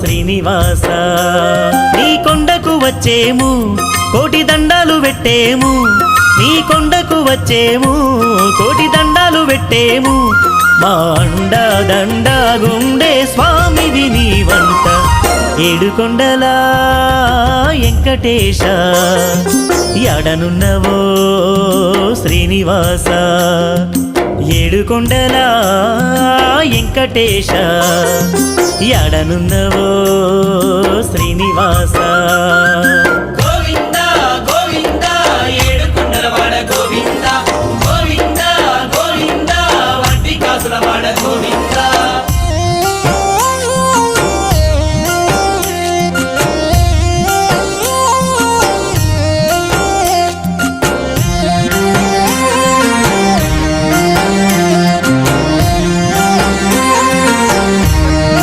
శ్రీనివాస. నీ కొండకు వచ్చేము కోటి దండాలు పెట్టేము నీ కొండకు వచ్చేము కోటి దండాలు పెట్టేము. మా అండ దండ గుండే స్వామివి నీ వంట. ఏడుకొండలా వెంకటేశ. ఎడనున్నవో శ్రీనివాస. ఏడుకొండలా వెంకటేశ. ఎడనున్నవో శ్రీనివాసా.